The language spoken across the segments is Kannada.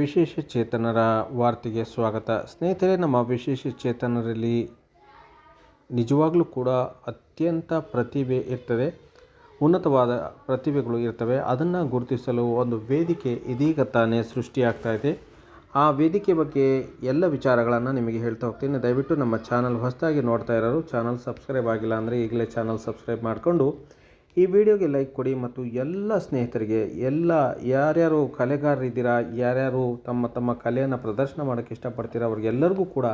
ವಿಶೇಷ ಚೇತನರ ವಾರ್ತೆಗೆ ಸ್ವಾಗತ. ಸ್ನೇಹಿತರೆ, ನಮ್ಮ ವಿಶೇಷ ಚೇತನರಲ್ಲಿ ನಿಜವಾಗಲೂ ಕೂಡ ಅತ್ಯಂತ ಪ್ರತಿಭೆ ಇರ್ತದೆ. ಉನ್ನತವಾದ ಪ್ರತಿಭೆಗಳು ಇರ್ತವೆ. ಅದನ್ನು ಗುರುತಿಸಲು ಒಂದು ವೇದಿಕೆ ಇದೀಗ ತಾನೇ ಸೃಷ್ಟಿಯಾಗ್ತಾ ಇದೆ. ಆ ವೇದಿಕೆ ಬಗ್ಗೆ ಎಲ್ಲ ವಿಚಾರಗಳನ್ನು ನಿಮಗೆ ಹೇಳ್ತಾ ಹೋಗ್ತೀನಿ. ದಯವಿಟ್ಟು ನಮ್ಮ ಚಾನಲ್ ಹೊಸದಾಗಿ ನೋಡ್ತಾ ಇರೋರು, ಚಾನಲ್ ಸಬ್ಸ್ಕ್ರೈಬ್ ಆಗಿಲ್ಲ ಅಂದರೆ ಈಗಲೇ ಚಾನಲ್ ಸಬ್ಸ್ಕ್ರೈಬ್ ಮಾಡಿಕೊಂಡು ಈ ವಿಡಿಯೋಗೆ ಲೈಕ್ ಕೊಡಿ ಮತ್ತು ಎಲ್ಲ ಸ್ನೇಹಿತರಿಗೆ, ಎಲ್ಲ ಯಾರ್ಯಾರು ಕಲೆಗಾರರಿದ್ದೀರಾ, ಯಾರ್ಯಾರು ತಮ್ಮ ತಮ್ಮ ಕಲೆಯನ್ನು ಪ್ರದರ್ಶನ ಮಾಡೋಕ್ಕೆ ಇಷ್ಟಪಡ್ತೀರಾ, ಅವ್ರಿಗೆಲ್ಲರಿಗೂ ಕೂಡ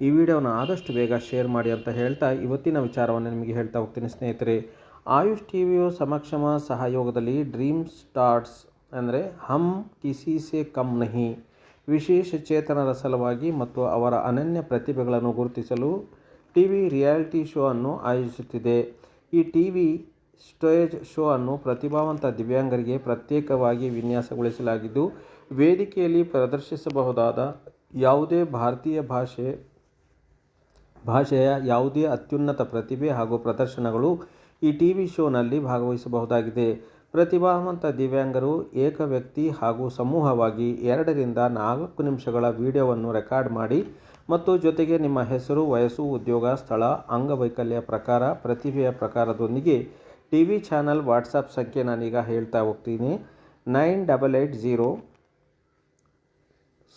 ಈ ವಿಡಿಯೋನ ಆದಷ್ಟು ಬೇಗ ಶೇರ್ ಮಾಡಿ ಅಂತ ಹೇಳ್ತಾ ಇವತ್ತಿನ ವಿಚಾರವನ್ನು ನಿಮಗೆ ಹೇಳ್ತಾ ಹೋಗ್ತೀನಿ ಸ್ನೇಹಿತರೆ. ಆಯುಷ್ ಟಿ ವಿಯು ಸಮಕ್ಷಮ ಸಹಯೋಗದಲ್ಲಿ ಡ್ರೀಮ್ ಸ್ಟಾರ್ಟ್ಸ್ ಅಂದರೆ ಹಮ್ ಕಿಸಿ ಸೆ ಕಮ್ ನಹಿ ವಿಶೇಷ ಚೇತನರ ಸಲುವಾಗಿ ಮತ್ತು ಅವರ ಅನನ್ಯ ಪ್ರತಿಭೆಗಳನ್ನು ಗುರುತಿಸಲು ಟಿ ವಿ ರಿಯಾಲಿಟಿ ಶೋ ಅನ್ನು ಆಯೋಜಿಸುತ್ತಿದೆ. ಈ ಟಿ ವಿ ಸ್ಟೇಜ್ ಶೋ ಅನ್ನು ಪ್ರತಿಭಾವಂತ ದಿವ್ಯಾಂಗರಿಗೆ ಪ್ರತ್ಯೇಕವಾಗಿ ವಿನ್ಯಾಸಗೊಳಿಸಲಾಗಿದ್ದು, ವೇದಿಕೆಯಲ್ಲಿ ಪ್ರದರ್ಶಿಸಬಹುದಾದ ಯಾವುದೇ ಭಾರತೀಯ ಭಾಷೆ, ಭಾಷೆಯ ಯಾವುದೇ ಅತ್ಯುನ್ನತ ಪ್ರತಿಭೆ ಹಾಗೂ ಪ್ರದರ್ಶನಗಳು ಈ ಟಿ ವಿ ಶೋನಲ್ಲಿ ಭಾಗವಹಿಸಬಹುದಾಗಿದೆ. ಪ್ರತಿಭಾವಂತ ದಿವ್ಯಾಂಗರು ಏಕ ವ್ಯಕ್ತಿ ಹಾಗೂ ಸಮೂಹವಾಗಿ ಎರಡರಿಂದ ನಾಲ್ಕು ನಿಮಿಷಗಳ ವಿಡಿಯೋವನ್ನು ರೆಕಾರ್ಡ್ ಮಾಡಿ ಮತ್ತು ಜೊತೆಗೆ ನಿಮ್ಮ ಹೆಸರು, ವಯಸ್ಸು, ಉದ್ಯೋಗ, ಸ್ಥಳ, ಅಂಗವೈಕಲ್ಯ ಪ್ರಕಾರ, ಪ್ರತಿಭೆಯ ಪ್ರಕಾರದೊಂದಿಗೆ ಟಿ ವಿ ಚಾನಲ್ ವಾಟ್ಸಪ್ ಸಂಖ್ಯೆ ನಾನೀಗ ಹೇಳ್ತಾ ಹೋಗ್ತೀನಿ. Nine double eight zero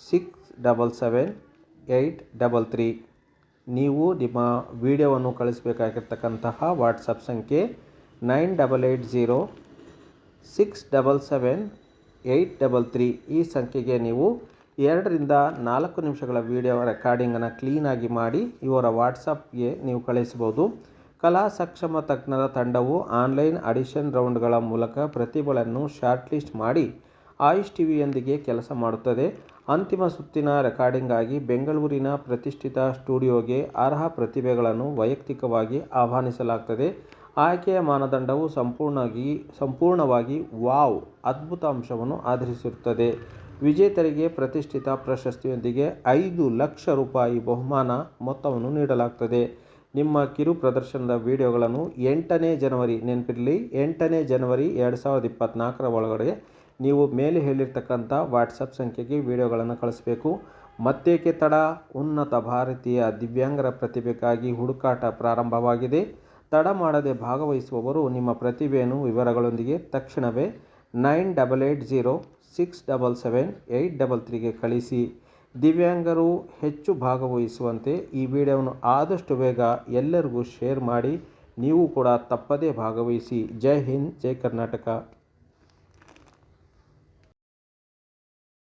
six double seven eight double three. ನೀವು ನಿಮ್ಮ ವಿಡಿಯೋವನ್ನು ಕಳಿಸಬೇಕಾಗಿರ್ತಕ್ಕಂತಹ ವಾಟ್ಸಪ್ ಸಂಖ್ಯೆ nine double eight zero six double seven eight double three. ಈ ಸಂಖ್ಯೆಗೆ ನೀವು ಎರಡರಿಂದ ನಾಲ್ಕು ನಿಮಿಷಗಳ ವಿಡಿಯೋ ರೆಕಾರ್ಡಿಂಗನ್ನು ಕ್ಲೀನಾಗಿ ಮಾಡಿ ಇವರ ವಾಟ್ಸಪ್ಗೆ ನೀವು ಕಳಿಸ್ಬೋದು. ಕಲಾ ಸಕ್ಷಮ ತಜ್ಞರ ತಂಡವು ಆನ್ಲೈನ್ ಅಡಿಷನ್ ರೌಂಡ್ಗಳ ಮೂಲಕ ಪ್ರತಿಭೆಗಳನ್ನು ಶಾರ್ಟ್ಲಿಸ್ಟ್ ಮಾಡಿ ಆಯುಷ್ ಟಿವಿಯೊಂದಿಗೆ ಕೆಲಸ ಮಾಡುತ್ತದೆ. ಅಂತಿಮ ಸುತ್ತಿನ ರೆಕಾರ್ಡಿಂಗಾಗಿ ಬೆಂಗಳೂರಿನ ಪ್ರತಿಷ್ಠಿತ ಸ್ಟುಡಿಯೋಗೆ ಅರ್ಹ ಪ್ರತಿಭೆಗಳನ್ನು ವೈಯಕ್ತಿಕವಾಗಿ ಆಹ್ವಾನಿಸಲಾಗ್ತದೆ. ಆಯ್ಕೆಯ ಮಾನದಂಡವು ಸಂಪೂರ್ಣವಾಗಿ ಸಂಪೂರ್ಣವಾಗಿ ವಾವ್ ಅದ್ಭುತ ಅಂಶವನ್ನು ಆಧರಿಸಿರುತ್ತದೆ. ವಿಜೇತರಿಗೆ ಪ್ರತಿಷ್ಠಿತ ಪ್ರಶಸ್ತಿಯೊಂದಿಗೆ ಐದು ಲಕ್ಷ ರೂಪಾಯಿ ಬಹುಮಾನ ಮೊತ್ತವನ್ನು ನೀಡಲಾಗ್ತದೆ. ನಿಮ್ಮ ಕಿರು ಪ್ರದರ್ಶನದ ವಿಡಿಯೋಗಳನ್ನು ಎಂಟನೇ ಜನವರಿ ನೆನಪಿರಲಿ. ಎಂಟನೇ ಜನವರಿ ಎರಡು ಸಾವಿರದ ಇಪ್ಪತ್ತ್ನಾಲ್ಕರ ಒಳಗಡೆ ನೀವು ಮೇಲೆ ಹೇಳಿರ್ತಕ್ಕಂಥ ವಾಟ್ಸಪ್ ಸಂಖ್ಯೆಗೆ ವಿಡಿಯೋಗಳನ್ನು ಕಳಿಸ್ಬೇಕು. ಮತ್ತೇಕೆ ತಡ? ಉನ್ನತ ಭಾರತೀಯ ದಿವ್ಯಾಂಗರ ಪ್ರತಿಭೆಗಾಗಿ ಹುಡುಕಾಟ ಪ್ರಾರಂಭವಾಗಿದೆ. ತಡ ಮಾಡದೆ ಭಾಗವಹಿಸುವವರು ನಿಮ್ಮ ಪ್ರತಿಭೆಯನ್ನು ವಿವರಗಳೊಂದಿಗೆ ತಕ್ಷಣವೇ nine double eight zero six double seven eight double ತ್ರೀಗೆ ಕಳಿಸಿ. ದಿವ್ಯಾಂಗರು ಹೆಚ್ಚು ಭಾಗವಹಿಸುವಂತೆ ಈ ವಿಡಿಯೋವನ್ನು ಆದಷ್ಟು ಬೇಗ ಎಲ್ಲರಿಗೂ ಶೇರ್ ಮಾಡಿ, ನೀವು ಕೂಡ ತಪ್ಪದೇ ಭಾಗವಹಿಸಿ. ಜೈ ಹಿಂದ್, ಜೈ ಕರ್ನಾಟಕ.